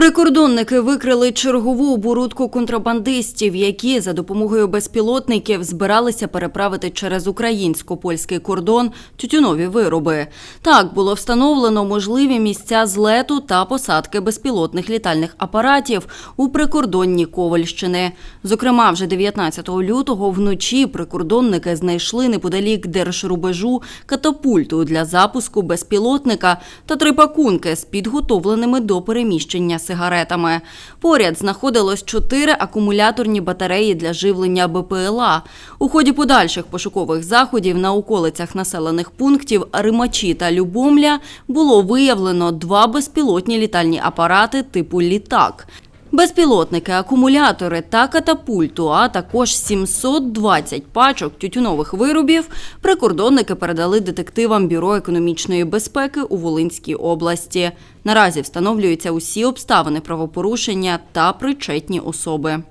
Прикордонники викрили чергову оборудку контрабандистів, які за допомогою безпілотників збиралися переправити через українсько-польський кордон тютюнові вироби. Так було встановлено можливі місця злету та посадки безпілотних літальних апаратів у прикордонні Ковальщини. Зокрема, вже 19 лютого вночі прикордонники знайшли неподалік держрубежу катапульту для запуску безпілотника та три пакунки з підготовленими до переміщення сигаретами. Поряд знаходилось чотири акумуляторні батареї для живлення БПЛА. У ході подальших пошукових заходів на околицях населених пунктів Римачі та Любомля було виявлено два безпілотні літальні апарати типу літак. Безпілотники, акумулятори та катапульту, а також 720 пачок тютюнових виробів прикордонники передали детективам Бюро економічної безпеки у Волинській області. Наразі встановлюються усі обставини правопорушення та причетні особи.